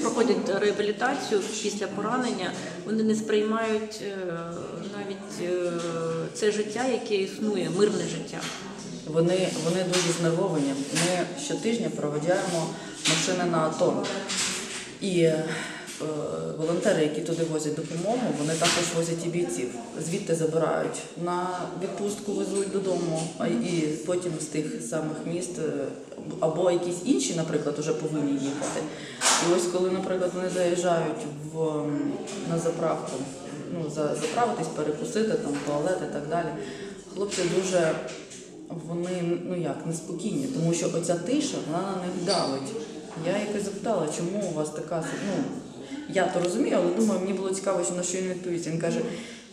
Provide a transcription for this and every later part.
проходять реабілітацію після поранення, вони не сприймають е, навіть е, це життя, яке існує, мирне життя. Вони, вони дуже знервовані. Ми щотижня проводяємо машини на АТО. І е, волонтери, які туди возять допомогу, вони також возять і бійців. Звідти забирають на відпустку, везуть додому, а і потім з тих самих міст е, або якісь інші, наприклад, вже повинні їхати. І ось коли, наприклад, вони заїжджають в, на заправку, ну, за, заправитись, перекусити, там, туалет і так далі. Хлопці дуже вони ну як неспокійні, тому що оця тиша вона на них давить. Я якось запитала, чому у вас така ну я то розумію, але думаю, мені було цікаво, що на що він відповість. Він каже,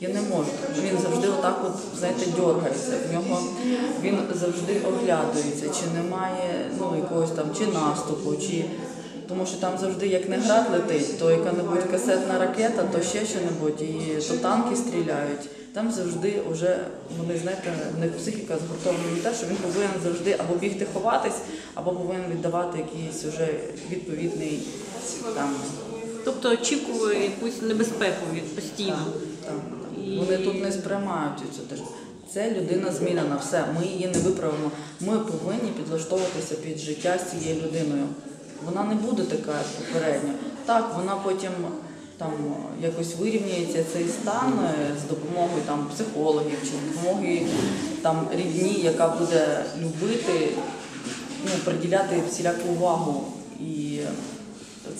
я не можу. Він завжди отак, от знаєте, дергається. В нього він завжди оглядується, чи немає ну якогось там чи наступу, чи тому що там завжди як не град летить, то яка-небудь касетна ракета, то ще що-небудь, і то танки стріляють. Там завжди вже вони знаєте, в них психіка згуртована на те, що він повинен завжди або бігти ховатись, або повинен віддавати якийсь уже відповідний там. Тобто очікує якусь небезпеку від постійно. там. І- Вони тут не сприймають цю теж. Це людина змінена, все, ми її не виправимо. Ми повинні підлаштовуватися під життя з цією людиною. Вона не буде така, як. Так, вона потім там якось вирівняється цей стан е, з допомогою там психологів чи допомогою там рідні, яка буде любити, ну, приділяти всіляку увагу. І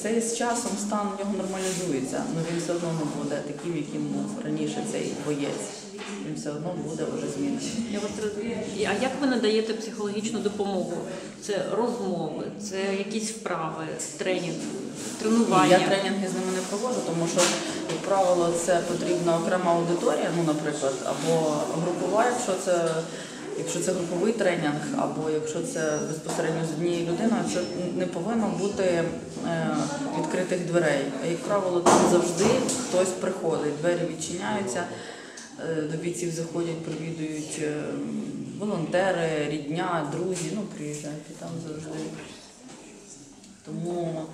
цей з часом стан в нього нормалізується, але він все одно не буде таким, яким був раніше цей боєць. Він все одно буде вже змінений. Я вас розумію. А як ви надаєте психологічну допомогу? Це розмови, це якісь вправи, тренінг, Ні, тренування. я тренінги з ними не проводжу, тому що, як правило, це потрібна окрема аудиторія, ну, наприклад, або групова, якщо це. Якщо це груповий тренінг, або якщо це безпосередньо з однією людиною, це не повинно бути е, відкритих дверей. Як правило, там завжди хтось приходить, двері відчиняються, е, до бійців заходять, привідують е, волонтери, рідня, друзі, ну приїжджають і там завжди. Тому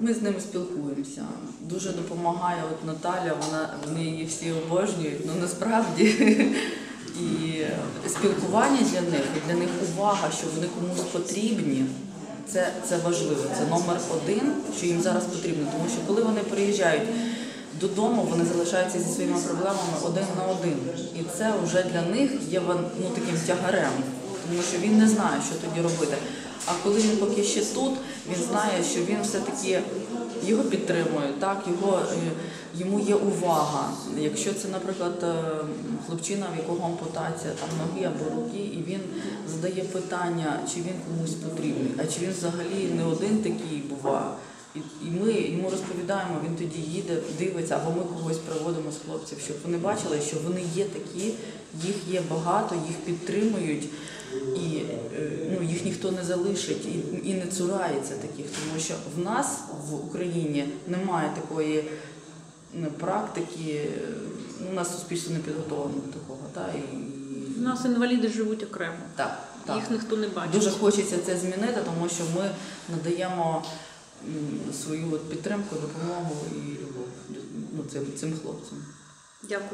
ми з ними спілкуємося. Дуже допомагає от Наталя, вона вони її всі обожнюють. Ну насправді і спілкування для них, і для них увага, що вони комусь потрібні. Це, це важливо. Це номер один, що їм зараз потрібно. Тому що коли вони приїжджають додому, вони залишаються зі своїми проблемами один на один. І це вже для них є ну, таким тягарем, тому що він не знає, що тоді робити. А коли він поки ще тут, він знає, що він все-таки його підтримує, так, його, е, йому є увага. Якщо це, наприклад, е, хлопчина, в якого ампутація там, ноги або руки, і він задає питання, чи він комусь потрібний, а чи він взагалі не один такий буває. І, ми йому розповідаємо, він тоді їде, дивиться, або ми когось приводимо з хлопців, щоб вони бачили, що вони є такі, їх є багато, їх підтримують, і е, ну, їх ніхто не залишить і, і не цурається таких, тому що в нас в Україні немає такої ну, практики, е, ну, у нас суспільство не підготовлено до такого. Та, і, У нас інваліди живуть окремо. так, так. Їх ніхто не бачить. Дуже хочеться це змінити, тому що ми надаємо свою підтримку, допомогу і любов ну, цим, цим хлопцям. Дякую.